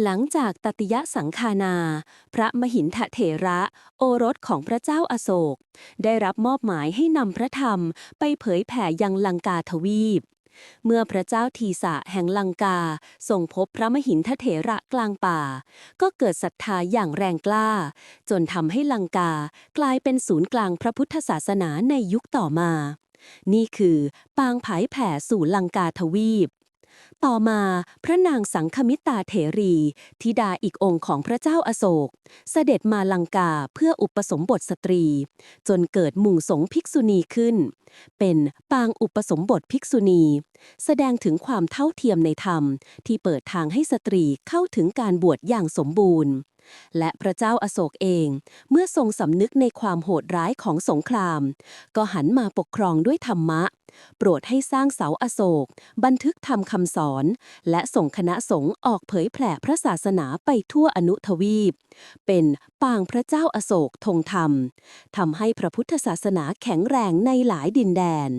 หลังจากตติยสังคานา พระมหินทเถระ โอรสของพระเจ้าอาโศก ได้รับมอบหมายให้นำพระธรรมไปเผยแผ่ยังลังกาทวีป เมื่อพระเจ้าทีสะแห่งลังกาทรงพบพระมหินทเถระกลางป่า ก็เกิดศรัทธาอย่างแรงกล้า จนทำให้ลังกากลายเป็นศูนย์กลางพระพุทธศาสนาในยุคต่อมานี่คือ ปางผายแผ่สู่ลังกาทวีป ต่อมาพระนางสังคมิตาเถรีธิดาอีกองค์ของพระเจ้าอาโศก เสด็จมาลังกาเพื่ออุปสมบทสตรี จนเกิดหมู่สงภิกษุณีขึ้น เป็นปางอุปสมบทภิกษุณี แสดงถึงความเท่าเทียมในธรรมที่เปิดทางให้สตรีเข้าถึงการบวชอย่างสมบูรณ์ และพระเจ้าอโศกเอง เมื่อทรงสำนึกในความโหดร้ายของสงคราม ก็หันมาปกครองด้วยธรรมะ โปรดให้สร้างเสาอโศก บันทึกธรรมคำสอน และส่งคณะสงฆ์ออกเผยแผ่พระศาสนาไปทั่วอนุทวีป เป็นปางพระเจ้าอโศกธงธรรมทำให้พระพุทธศาสนาแข็งแรงในหลายดินแดน